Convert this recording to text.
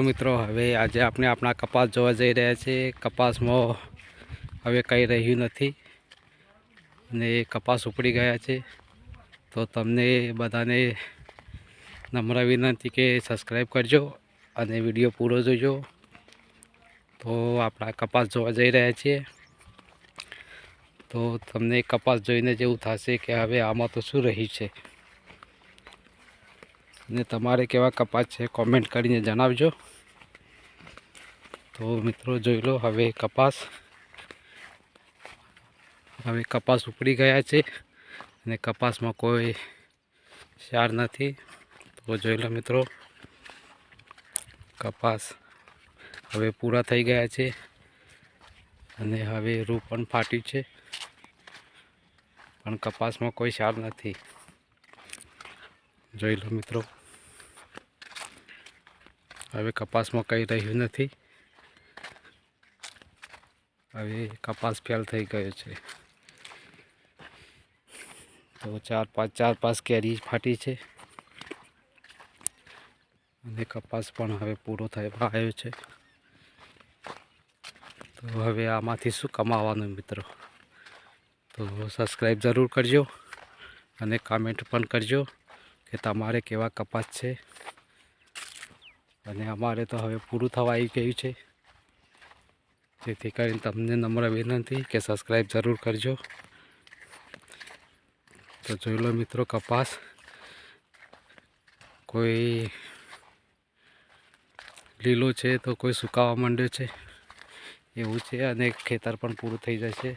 મિત્રો, હવે આજે આપણે આપણા કપાસ જોવા જઈ રહ્યા છીએ. કપાસમાં હવે કંઈ રહ્યું નથી અને કપાસ ઉપડી ગયા છે. તો તમને બધાને નમ્ર વિનંતી કે સબસ્ક્રાઈબ કરજો અને વીડિયો પૂરો જોજો. તો આપણા કપાસ જોવા જઈ રહ્યા છીએ. તો તમને કપાસ જોઈને જેવું થશે કે હવે આમાં તો શું રહ્યું છે? ને તમારે કેવા કપાસ છે કોમેન્ટ કરીને જણાવજો. તો મિત્રો જોઈ લો, હવે કપાસ હવે કપાસ ઉપડી ગયા છે અને કપાસમાં કોઈ સાર નથી. તો જોઈ લો મિત્રો, કપાસ હવે પૂરા થઈ ગયા છે અને હવે રૂ પણ ફાટ્યું છે, પણ કપાસમાં કોઈ સાર નથી. જોઈ લો મિત્રો. હવે કપાસમાં કંઈ રહ્યું નથી. હવે કપાસ ફેલ થઈ ગયો છે. તો ચાર પાંચ ચાર પાંચ કેરી ફાટી છે. અને કપાસ પણ હવે પૂરો થવા આવ્યો છે. તો હવે આમાંથી શું કમાવાનું મિત્રો? તો સબસ્ક્રાઈબ જરૂર કરજો અને કામેન્ટ પણ કરજો કે તમારે કેવા કપાસ છે. અને અમારે તો હવે પૂરું થવા આવી ગયું છે. જેથી કરીને તમને નમ્ર વિનંતી કે સબસ્ક્રાઈબ જરૂર કરજો. તો જોઈ લો મિત્રો કપાસ. કોઈ લીલો છે તો કોઈ સુકાવા માંડ્યો છે. એવું છે અને ખેતર પણ પૂરું થઈ જશે.